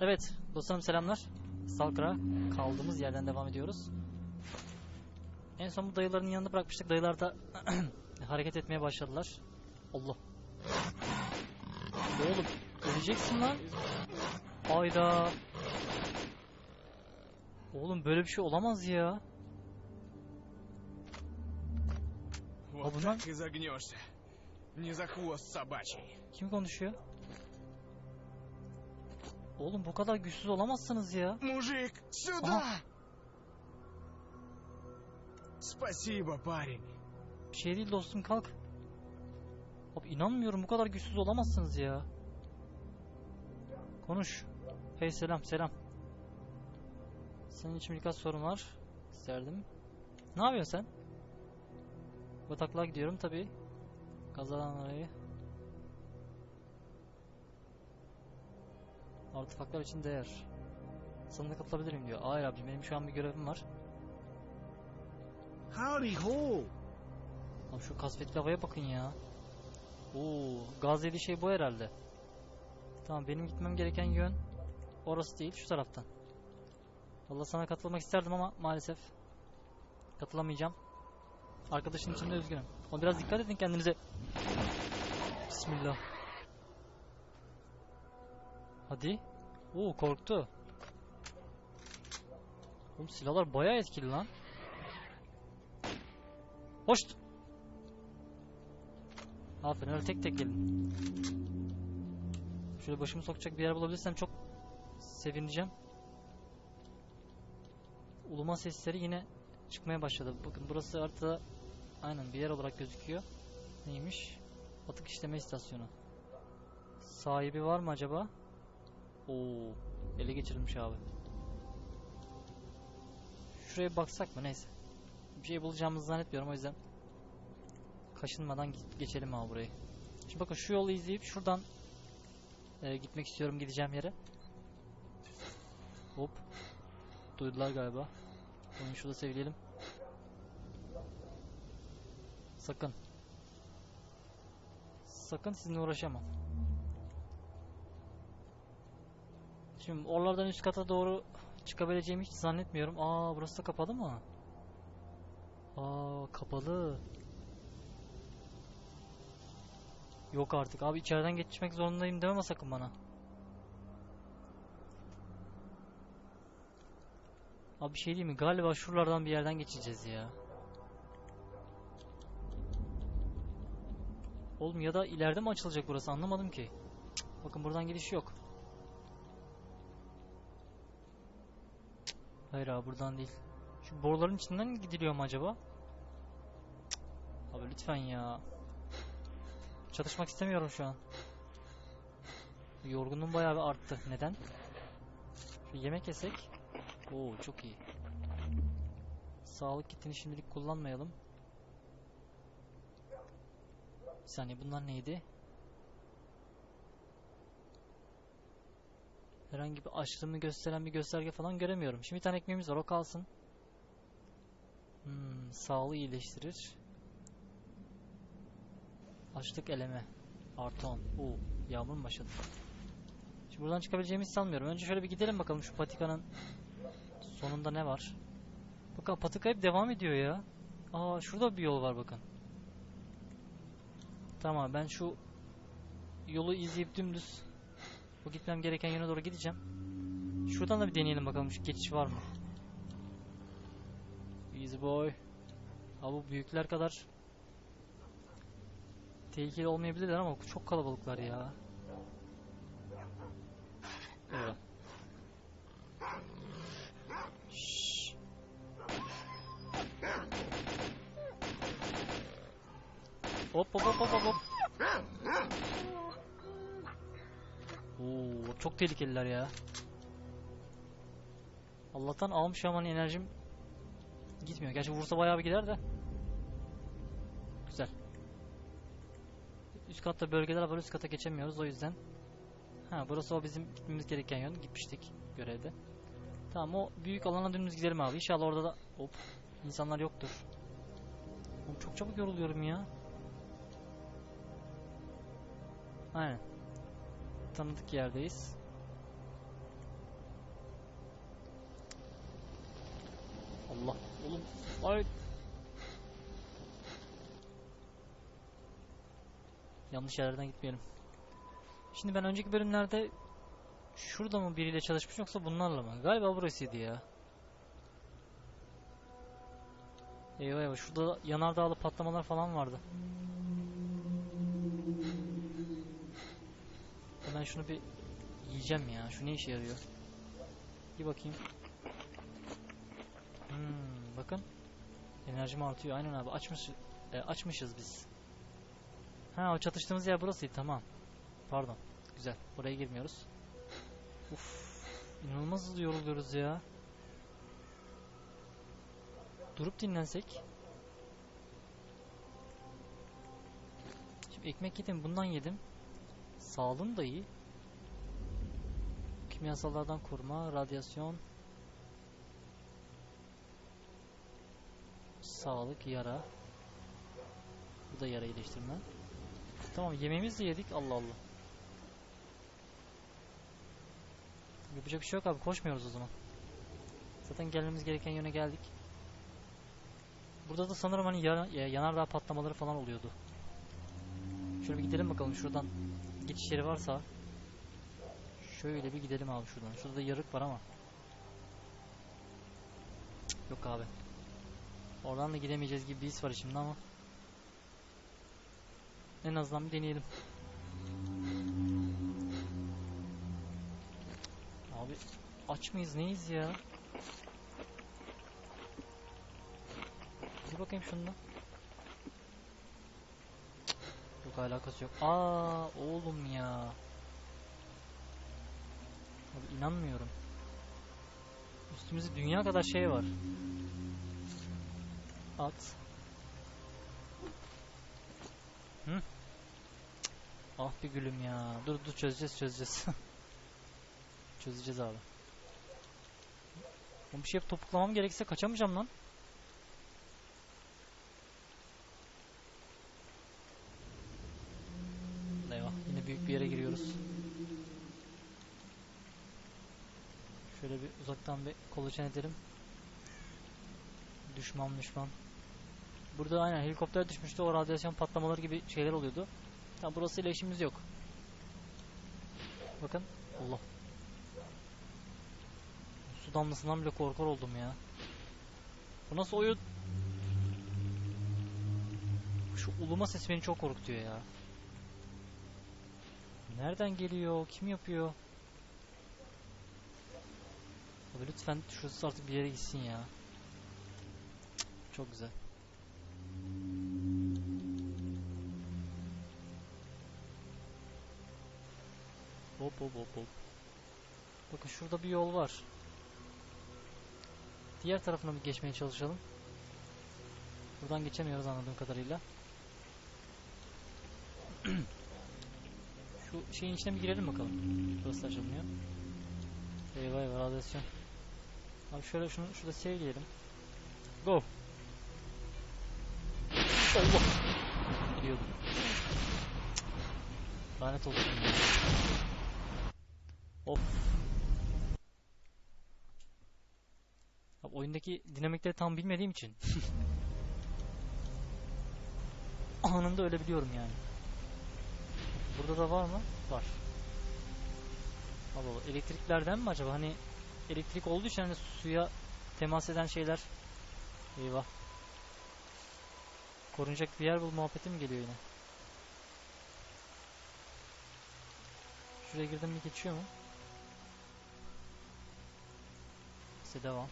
Evet dostlarım selamlar. Salkra kaldığımız yerden devam ediyoruz. En son bu dayıların yanında bırakmıştık. Dayılar da hareket etmeye başladılar. Allah. ne Oğlum öleceksin lan. Ayda. Oğlum böyle bir şey olamaz ya. Ha bunlar... Kim konuşuyor? Oğlum bu kadar güçsüz olamazsınız ya. Мужик, сюда! Спасибо, парень. Bir şey değil dostum kalk. Abi inanmıyorum bu kadar güçsüz olamazsınız ya. Konuş. Hey selam selam. Senin için birkaç sorun var. İsterdim. Ne yapıyorsun sen? Bataklığa gidiyorum tabi. Kazanan arayı. Artefaklar için değer. Sana katılabilirim diyor. Hayır abicim benim şu an bir görevim var. Howdy ho! Abi şu kasvetli havaya bakın ya. Oo, gaz dediği şey bu herhalde. Tamam benim gitmem gereken yön orası değil şu taraftan. Vallahi sana katılmak isterdim ama maalesef katılamayacağım. Arkadaşın için de üzgünüm. Ama biraz dikkat edin kendinize. Bismillah. Hadi. Oo korktu. Oğlum silahlar bayağı etkili lan. Hoş. Aferin öyle tek tek gelin. Şöyle başımı sokacak bir yer bulabilirsem çok sevineceğim. Uluma sesleri yine çıkmaya başladı. Bakın burası haritada aynen bir yer olarak gözüküyor. Neymiş? Atık işleme istasyonu. Sahibi var mı acaba? Oo, ele geçirilmiş abi. Şuraya baksak mı? Neyse. Bir şey bulacağımızı zannetmiyorum o yüzden kaşınmadan ge- geçelim abi burayı. Şimdi bakın şu yolu izleyip şuradan e, gitmek istiyorum gideceğim yere. Hop. Duydular galiba. Onu şurada sevleyelim. Sakın. Sakın sizinle uğraşamam. Şimdi oralardan üst kata doğru çıkabileceğimi hiç zannetmiyorum. Aa burası da kapalı mı? Aa kapalı. Yok artık abi içeriden geçmek zorundayım dememe sakın bana. Abi şey değil mi? Galiba şuralardan bir yerden geçeceğiz ya. Oğlum ya da ileride mi açılacak burası anlamadım ki. Bakın buradan giriş yok. Hayır abi buradan değil. Şu boruların içinden gidiliyor mu acaba? Cık, Abi lütfen ya. Çalışmak istemiyorum şu an. Yorgunluğum bayağı bir arttı. Neden? Şu yemek yesek. Oo çok iyi. Sağlık kitini şimdilik kullanmayalım. Bir saniye bunlar neydi? Herhangi bir açlığımı gösteren bir gösterge falan göremiyorum. Şimdi bir tane ekmeğimiz var o kalsın. Hmm, sağlığı iyileştirir. Açlık eleme. Artı 10. Oo, yağmur mu başladı? Şimdi buradan çıkabileceğimizi sanmıyorum. Önce şöyle bir gidelim bakalım şu patikanın sonunda ne var. Bakın patika hep devam ediyor ya. Aa şurada bir yol var bakın. Tamam ben şu yolu izleyip dümdüz bu gitmem gereken yöne doğru gideceğim. Şuradan da bir deneyelim bakalım şu geçiş var mı? Easy boy. Ha bu büyükler kadar tehlikeli olmayabilirler ama çok kalabalıklar ya. Evet. Şşş. Hop hop hop hop hop çok tehlikeliler ya. Allah'tan almış aman enerjim gitmiyor. Gerçi vursa bayağı bir gider de. Güzel. Üst katta bölgeler var. Üst kata geçemiyoruz o yüzden. Ha burası o bizim gitmemiz gereken yön. Gitmiştik görevde. Tamam o büyük alana dümdüz gidelim abi. İnşallah orada da hop insanlar yoktur. Oğlum çok çabuk yoruluyorum ya. Aynen tanıdık yerdeyiz. Allah oğlum. Ay. Yanlış yerlerden gitmeyelim. Şimdi ben önceki bölümlerde şurada mı biriyle çalışmış yoksa bunlarla mı? Galiba burasıydı ya. Eyvah eyvah şurada yanardağlı patlamalar falan vardı. Hmm. Ben şunu bir yiyeceğim ya. Şu ne işe yarıyor? Bir bakayım. Hmm, bakın. Enerjim artıyor. Aynen abi. Açmış, e, açmışız biz. Ha o çatıştığımız yer burasıydı. Tamam. Pardon. Güzel. Buraya girmiyoruz. Uf. İnanılmaz yoruluyoruz ya. Durup dinlensek. Şimdi ekmek yedim. Bundan yedim. Sağlığım da iyi. Kimyasallardan koruma, radyasyon, sağlık, yara. Bu da yara iyileştirme. Tamam yemeğimizi de yedik. Allah Allah. Yapacak bir şey yok abi. Koşmuyoruz o zaman. Zaten gelmemiz gereken yöne geldik. Burada da sanırım hani yanardağ patlamaları falan oluyordu. Şöyle bir gidelim bakalım şuradan geçiş yeri varsa. Şöyle bir gidelim abi şuradan. Şurada da yarık var ama. Yok abi. Oradan da gidemeyeceğiz gibi bir his var içimde ama. En azından bir deneyelim. Abi aç mıyız neyiz ya? Bir bakayım şundan. Cık, Yok alakası yok. Aa oğlum ya. Abi inanmıyorum. Üstümüzde dünya kadar şey var. At. Hı? Ah bir gülüm ya. Dur dur çözeceğiz çözeceğiz. çözeceğiz abi. Oğlum bir şey yapıp topuklamam gerekirse kaçamayacağım lan. Eyvah yine büyük bir yere giriyoruz. Şöyle bir uzaktan bir kolaçan edelim. Düşman düşman. Burada aynen helikopter düşmüştü. O radyasyon patlamaları gibi şeyler oluyordu. Tamam burasıyla işimiz yok. Bakın. Allah. Su damlasından bile korkar oldum ya. Bu nasıl oyun? Şu uluma sesi beni çok korkutuyor ya. Nereden geliyor? Kim yapıyor? Abi lütfen şurası artık bir yere gitsin ya. Çok güzel. Hop hop hop hop. Bakın şurada bir yol var. Diğer tarafına bir geçmeye çalışalım. Buradan geçemiyoruz anladığım kadarıyla. Şu şeyin içine bir girelim bakalım. Burası açılmıyor. Eyvah eyvah radyasyon. Abi şöyle şunu şurada sevleyelim. Go. Allah. Gidiyordum. Lanet olsun ya. Of. Abi oyundaki dinamikleri tam bilmediğim için. Anında ölebiliyorum yani. Burada da var mı? Var. Allah Allah. Elektriklerden mi acaba? Hani elektrik olduğu için hani suya temas eden şeyler. Eyvah. Korunacak bir yer bul muhabbeti mi geliyor yine? Şuraya girdim mi geçiyor mu? İşte devam.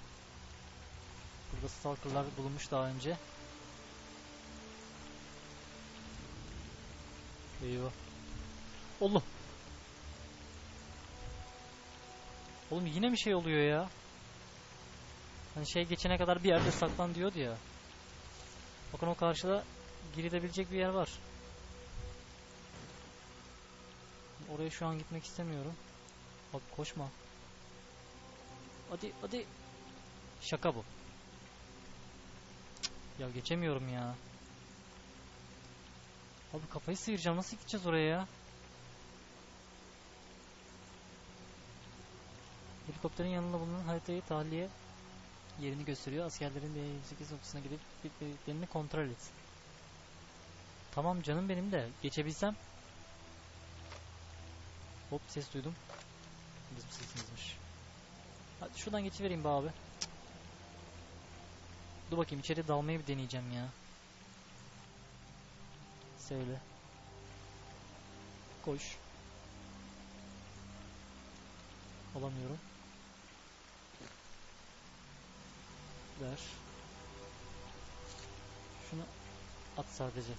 Burada stalkerlar bulunmuş daha önce. Eyvah. Allah. Oğlum yine mi şey oluyor ya? Hani şey geçene kadar bir yerde saklan diyordu ya. Bakın o karşıda girilebilecek bir yer var. Oraya şu an gitmek istemiyorum. Bak koşma. Hadi hadi. Şaka bu. Ya geçemiyorum ya. Abi kafayı sıyıracağım. Nasıl gideceğiz oraya ya? Helikopterin yanında bulunan haritayı tahliye yerini gösteriyor. Askerlerin de 28 noktasına gidip birliklerini kontrol et. Tamam canım benim de geçebilsem. Hop ses duydum. Bizim sesimizmiş. Hadi şuradan geçivereyim be abi. Dur bakayım içeri dalmayı bir deneyeceğim ya. Söyle. Koş. Alamıyorum. Ver. Şunu at sadece.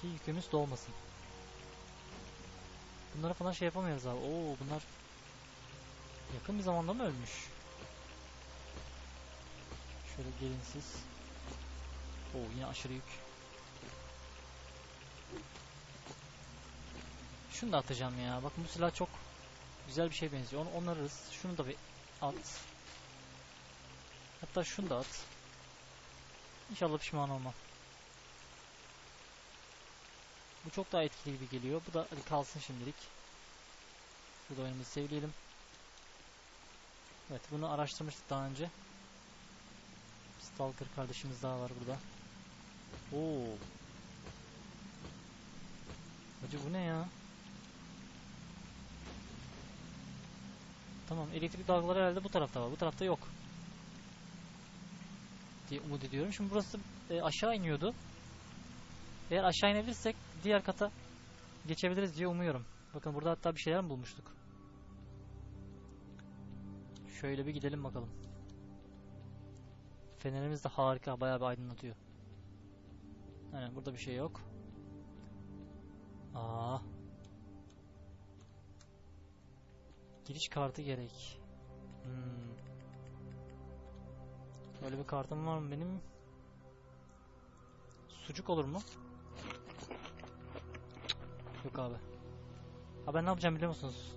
Ki yükümüz dolmasın. Bunlara falan şey yapamıyoruz abi. Oo bunlar yakın bir zamanda mı ölmüş? Şöyle gelin siz. Oo yine aşırı yük. Şunu da atacağım ya. Bakın bu silah çok güzel bir şey benziyor. Onu onarırız. Şunu da bir at. Hatta şunu da at. İnşallah pişman olmam. Bu çok daha etkili gibi geliyor. Bu da hadi kalsın şimdilik. Burada oyunumuzu sevleyelim. Evet bunu araştırmıştık daha önce. Stalker kardeşimiz daha var burada. Oo. Hacı bu ne ya? Tamam elektrik dalgaları herhalde bu tarafta var. Bu tarafta yok. Diye umut ediyorum. Şimdi burası e, aşağı iniyordu. Eğer aşağı inebilirsek diğer kata geçebiliriz diye umuyorum. Bakın burada hatta bir şeyler mi bulmuştuk? Şöyle bir gidelim bakalım. Fenerimiz de harika. Bayağı bir aydınlatıyor. Aynen burada bir şey yok. Aa. Giriş kartı gerek. Hmm. Öyle bir kartım var mı benim? Sucuk olur mu? Yok abi. Ha ben ne yapacağım biliyor musunuz?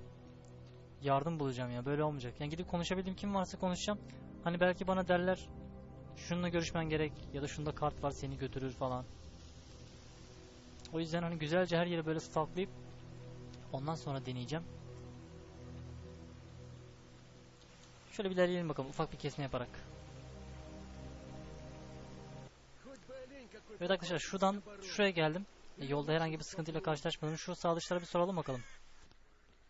Yardım bulacağım ya. Böyle olmayacak. Yani gidip konuşabildiğim kim varsa konuşacağım. Hani belki bana derler şununla görüşmen gerek ya da şunda kart var seni götürür falan. O yüzden hani güzelce her yeri böyle stalklayıp ondan sonra deneyeceğim. Şöyle bir ilerleyelim bakalım ufak bir kesme yaparak. Evet arkadaşlar şuradan şuraya geldim. E, yolda herhangi bir sıkıntıyla karşılaşmadım. Şu sağ dışlara bir soralım bakalım.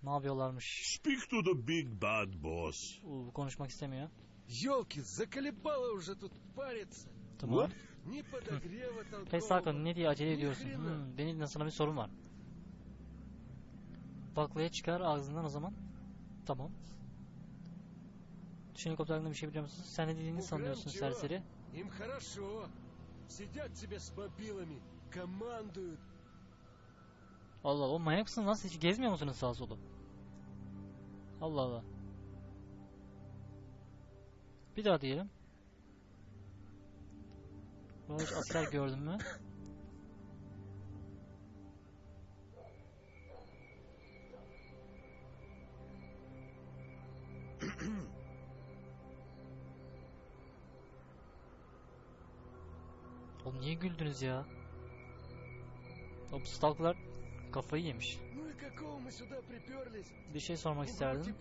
Ne yapıyorlarmış? Speak to the big bad boss. Uu, konuşmak istemiyor. Елки, заколебало уже тут париться. Tamam. Ни подогрева Hey толкового. Sakın ne diye acele ediyorsun? Ni Hmm, benim sana bir sorun var. Baklaya çıkar ağzından o zaman. Tamam. Düşün helikopterinde bir şey biliyor musun? Sen ne dediğini Bu sanıyorsun Grancho. serseri. Им хорошо. Сидят себе с бобилами, командуют. Allah Allah o manyak mısınız lan? Siz Hiç gezmiyor musunuz sağa solu? Allah Allah. Bir daha diyelim. Burada hiç asker gördün mü? Niye güldünüz ya? O stalklar kafayı yemiş. Bir şey sormak isterdim.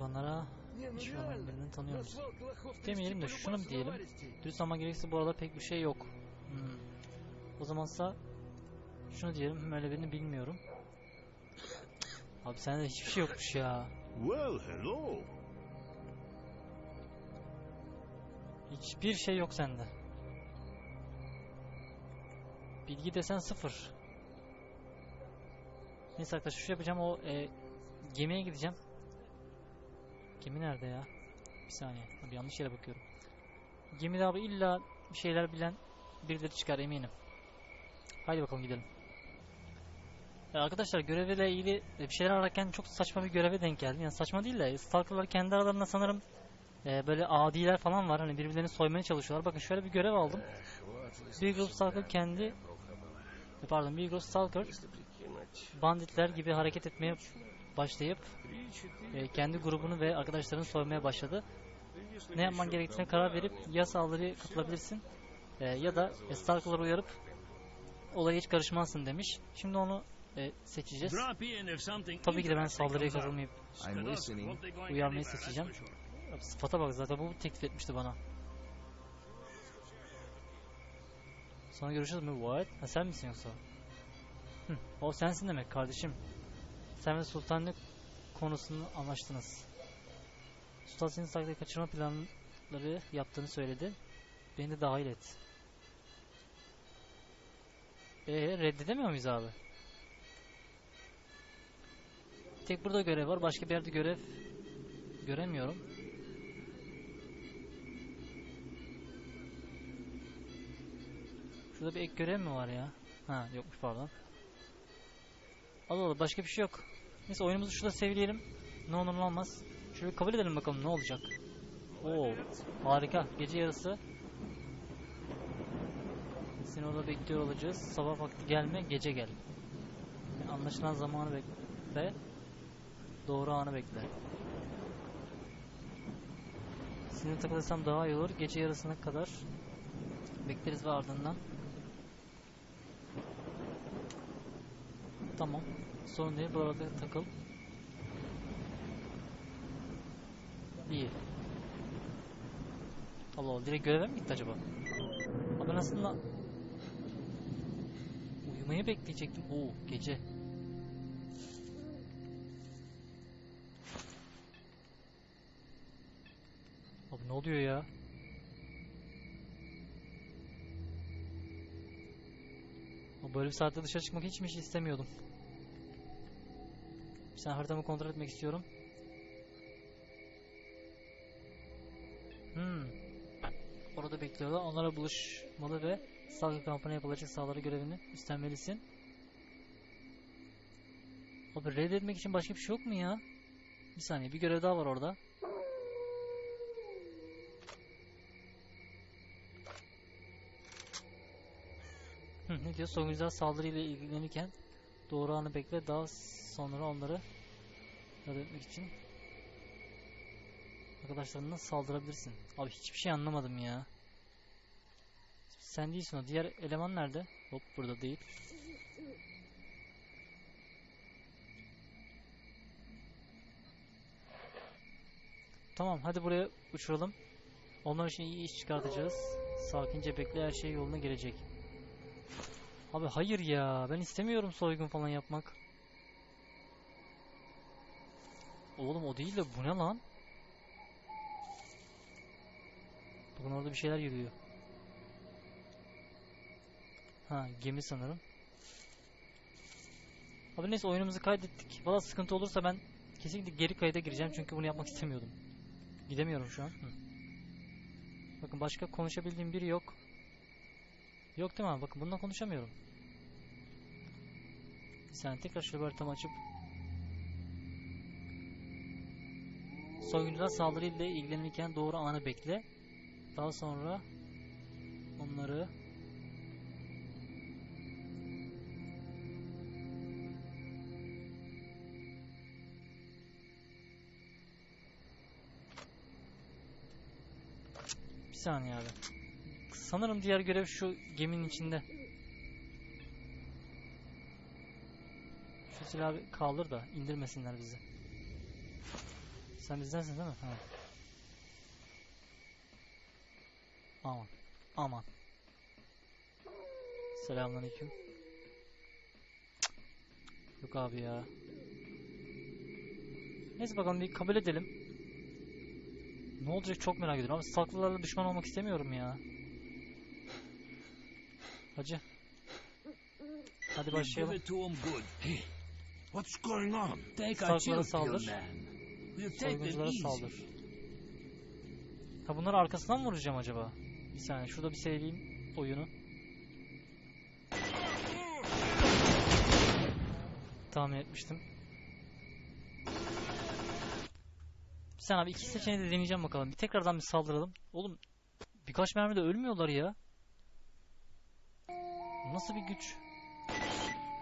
Bunlara şu an birini tanıyoruz. Demeyelim de şunu bir diyelim. Dürüst ama gerekirse bu arada pek bir şey yok. Hmm. O zamansa şunu diyelim. Öyle birini bilmiyorum. Abi sende hiçbir şey yokmuş ya. Well, hello. Hiçbir şey yok sende. Bilgi desen sıfır. Neyse arkadaşlar şu yapacağım o e, gemiye gideceğim. Gemi nerede ya? Bir saniye. Abi yanlış yere bakıyorum. Gemide abi illa bir şeyler bilen birileri çıkar eminim. Haydi bakalım gidelim. Ya arkadaşlar görevle ilgili bir şeyler ararken çok saçma bir göreve denk geldim. Yani saçma değil de Stalker'lar kendi aralarında sanırım e, böyle adiler falan var. Hani birbirlerini soymaya çalışıyorlar. Bakın şöyle bir görev aldım. Bir grup Stalker kendi pardon bir grup Stalker banditler gibi hareket etmeye başlayıp e, kendi grubunu ve arkadaşlarını soymaya başladı. Ne yapman gerektiğine karar verip ya saldırıya katılabilirsin e, ya da e, Stalker'ları uyarıp olaya hiç karışmazsın demiş. Şimdi onu e, seçeceğiz. Tabii ki de ben saldırıya katılmayıp uyarmayı seçeceğim. Sıfata bak zaten bu teklif etmişti bana. Sonra görüşürüz mü? What? Ha sen misin yoksa? Hı, o sensin demek kardeşim. Sen ve sultanlık konusunu anlaştınız. Sultan senin saklayı kaçırma planları yaptığını söyledi. Beni de dahil et. Eee reddedemiyor muyuz abi? Tek burada görev var. Başka bir yerde görev göremiyorum. Şurada bir ek görev mi var ya? Ha yokmuş pardon. Allah Allah başka bir şey yok. Neyse oyunumuzu şurada sevleyelim. Ne olur ne olmaz. Şöyle kabul edelim bakalım ne olacak. Oo harika. Gece yarısı. Seni orada bekliyor olacağız. Sabah vakti gelme, gece gel. Yani anlaşılan zamanı bekle. Doğru anı bekle. Sinir takılırsam daha iyi olur. Gece yarısına kadar bekleriz ve ardından. Tamam. Sorun değil. Buralarda takıl. İyi. Allah Allah. Direkt göreve mi gitti acaba? Abi ben aslında uyumayı bekleyecektim. Oo gece. Abi ne oluyor ya? Böyle bir saatte dışarı çıkmak hiç mi hiç istemiyordum. Sen haritamı kontrol etmek istiyorum. Hmm. Orada bekliyorlar. Onlara buluşmalı ve salgı kampına yapılacak sağları görevini üstlenmelisin. Abi reddetmek için başka bir şey yok mu ya? Bir saniye bir görev daha var orada. Diyor? Soyguncular saldırıyla ilgilenirken doğru anı bekle. Daha sonra onları yardım etmek için arkadaşlarına saldırabilirsin. Abi hiçbir şey anlamadım ya. Sen değilsin o. Diğer eleman nerede? Hop burada değil. Tamam hadi buraya uçuralım. Onlar için iyi iş çıkartacağız. Sakince bekle her şey yoluna girecek. Abi hayır ya. Ben istemiyorum soygun falan yapmak. Oğlum o değil de bu ne lan? Bakın orada bir şeyler yürüyor. Ha gemi sanırım. Abi neyse oyunumuzu kaydettik. Valla sıkıntı olursa ben kesinlikle geri kayda gireceğim çünkü bunu yapmak istemiyordum. Gidemiyorum şu an. Hı. Bakın başka konuşabildiğim biri yok. Yok değil mi abi? Bakın bununla konuşamıyorum. Bir saniye tekrar şöyle haritamı açıp Soyguncular saldırıyla ilgilenirken doğru anı bekle. Daha sonra onları Bir saniye abi. Sanırım diğer görev şu geminin içinde. Silahı kaldır da indirmesinler bizi. Sen bizdensin değil mi? Ha. Aman. Aman. Selamünaleyküm. Yok abi ya. Neyse bakalım bir kabul edelim. Ne olacak çok merak ediyorum. Ama saklılarla düşman olmak istemiyorum ya. Hacı. Hadi başlayalım. What's going on? Take our pill, saldır. man. We'll take them Soygunculara easy. saldır. Ha bunları arkasından mı vuracağım acaba? Bir saniye şurada bir seveyim oyunu. Tahmin etmiştim. Saniye abi iki seçeneği de deneyeceğim bakalım. Bir tekrardan bir saldıralım. Oğlum birkaç mermide ölmüyorlar ya. Nasıl bir güç?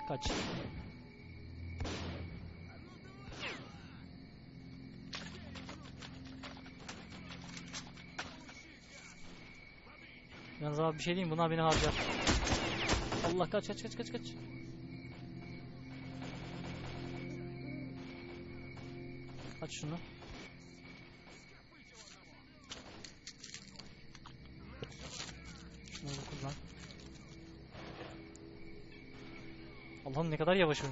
Kaç. Yalnız abi bir şey diyeyim bunlar beni harcar. Allah kaç kaç kaç kaç kaç. Aç şunu. Şunları kullan. Allah'ım ne kadar yavaşım.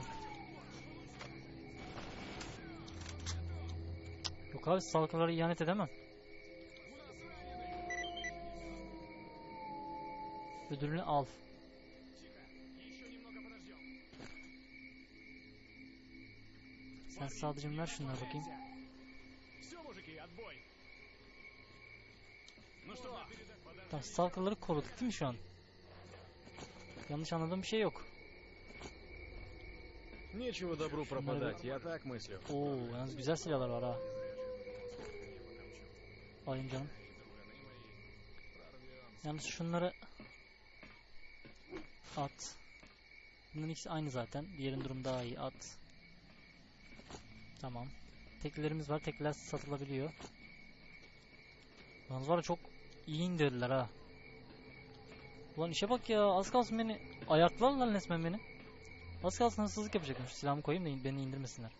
Yok abi salkalara ihanet edemem. Ödülünü al. Sen sadece ver şunları bakayım. Все, мужики, отбой. Ну что, Tamam stalkerları koruduk değil mi şu an? Yanlış anladığım bir şey yok. Нечего добру пропадать, я так мыслю. Oo yalnız güzel silahlar var ha. Alayım canım. Yalnız şunları at. Bunların ikisi aynı zaten. Diğerinin durum daha iyi. At. Tamam. Teklilerimiz var. Tekliler satılabiliyor. Yalnız var çok iyi indirdiler ha. Ulan işe bak ya. Az kalsın beni. Ayaklarlar resmen beni. Az kalsın hırsızlık yapacakmış. Silahımı koyayım da beni indirmesinler.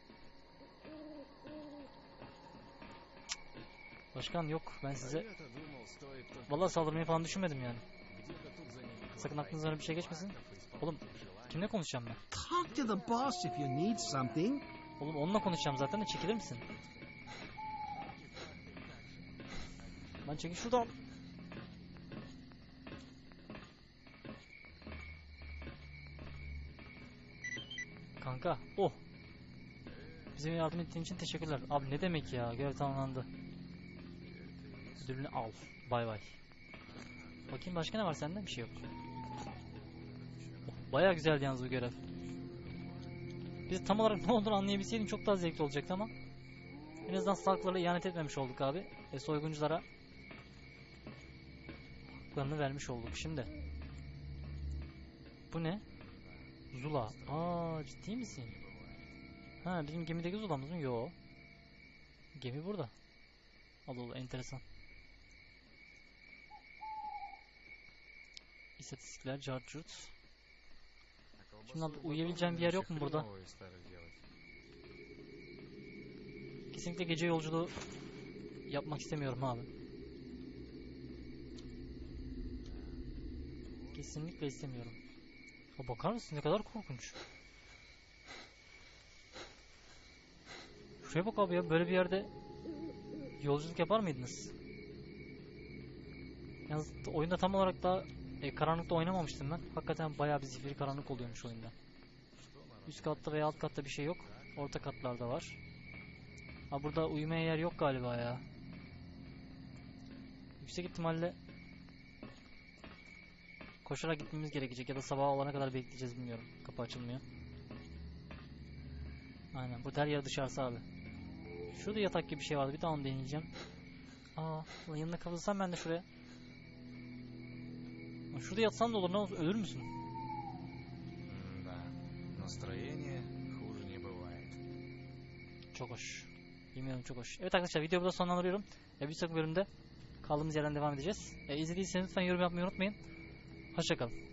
Başkan yok. Ben size... Valla saldırmayı falan düşünmedim yani. Sakın aklınızdan bir şey geçmesin. Oğlum kimle konuşacağım ben? Talk to the boss if you need something. Oğlum onunla konuşacağım zaten de çekilir misin? Lan çekil şuradan. Kanka oh. Bize yardım ettiğin için teşekkürler. Abi ne demek ya görev tamamlandı. Ödülünü al. Bay bay. Bakayım başka ne var sende? Bir şey yok. Bayağı güzeldi yalnız bu görev. Biz tam olarak ne olduğunu anlayabilseydim çok daha zevkli olacaktı ama en azından stalklara ihanet etmemiş olduk abi. Ve soygunculara haklarını vermiş olduk. Şimdi bu ne? Zula. Aa ciddi misin? Ha bizim gemideki Zula'mız mı? Yo. Gemi burada. Allah Allah enteresan. İstatistikler, cartçurt. Şimdi abi uyuyabileceğim bir yer yok mu burada? Kesinlikle gece yolculuğu yapmak istemiyorum abi. Kesinlikle istemiyorum. Ha, bakar mısın ne kadar korkunç. Şuraya bak abi ya böyle bir yerde yolculuk yapar mıydınız? Yalnız oyunda tam olarak daha e, karanlıkta oynamamıştım ben. Hakikaten bayağı bir zifiri karanlık oluyormuş oyunda. Üst katta veya alt katta bir şey yok. Orta katlarda var. Ha burada uyumaya yer yok galiba ya. Yüksek ihtimalle koşarak gitmemiz gerekecek ya da sabah olana kadar bekleyeceğiz bilmiyorum. Kapı açılmıyor. Aynen burada her yer dışarısı abi. Şurada yatak gibi bir şey vardı bir daha onu deneyeceğim. Aa yanına kapılsam ben de şuraya. Lan Şurada yatsam da olur ne olur ölür müsün? М-да. Настроение хуже не бывает. Çok hoş. Bilmiyorum çok hoş. Evet arkadaşlar videoyu burada sonlandırıyorum. E, bir sonraki bölümde kaldığımız yerden devam edeceğiz. E, izlediyseniz lütfen yorum yapmayı unutmayın. Hoşçakalın.